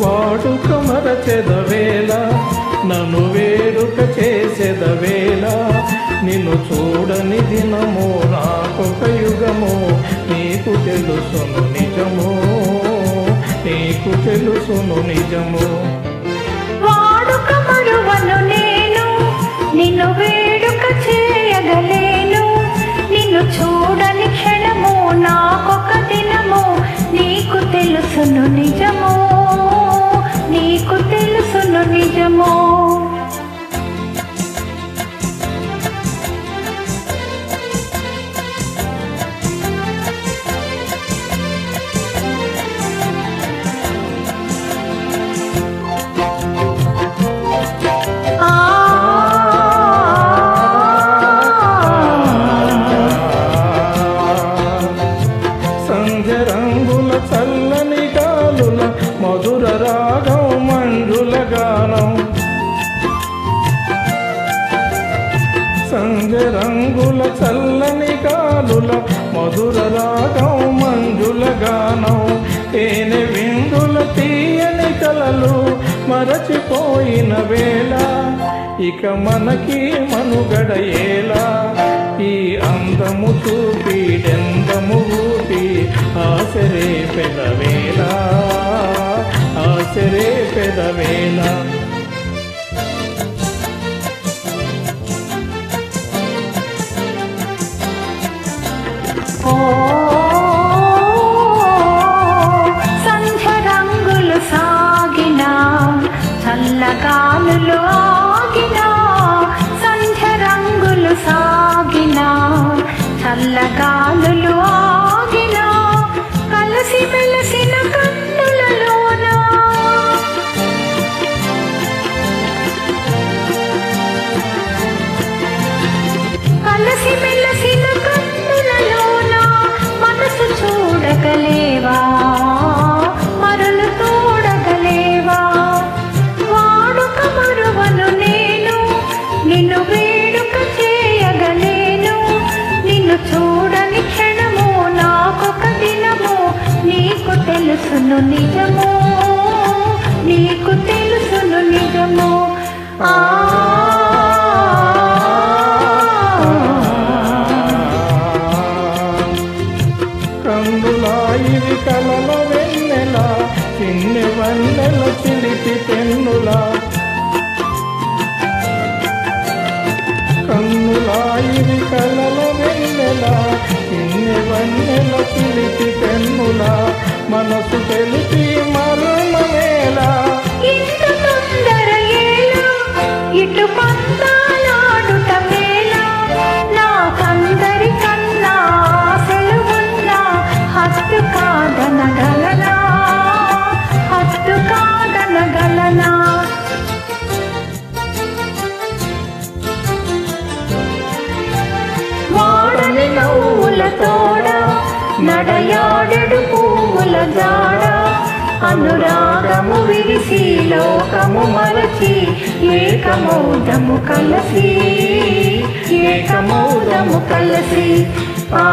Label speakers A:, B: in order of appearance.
A: వాడుక మరచెదవేళ నన్ను వేడుక చేసేదవేళ నిన్ను చూ నీకు తెలుసును నిజము.
B: వాడుక మరువను నేను నిన్ను వేడుక చేయగలేను
A: సంధ్య రంగుల చల్లని కాలుల మధుర రాగం మంజుల గానం. తేనె విందుల తీయని కలలు మరచిపోయిన వేళ ఇక మనకి మనుగడ ఏలా ఈ అందము చూపి డెందము ఊపి ఆసరే పెదవేలా ఆసరే
B: పెదవేలా మెలసిన కన్నులలోన? మనసు చూడగలేవా? మరలు తోడగలేవా వాడుక మరువను నేను నిన్ను వేడుక చేయగలేను. నిన్ను చూడని క్షణము నాకొక దినము. నీకు తెలుసును నిజము. నీకు తెలుసును నిజము. ఆ
A: వన్నెల తెన్నుల మనసు తెలిపి
B: నడయాడడు పువ్వుల జాడ అనురాగము విరిసి లోకము మరచి ఏకమౌదము కలసి ఏకమౌదము కలసి ఆ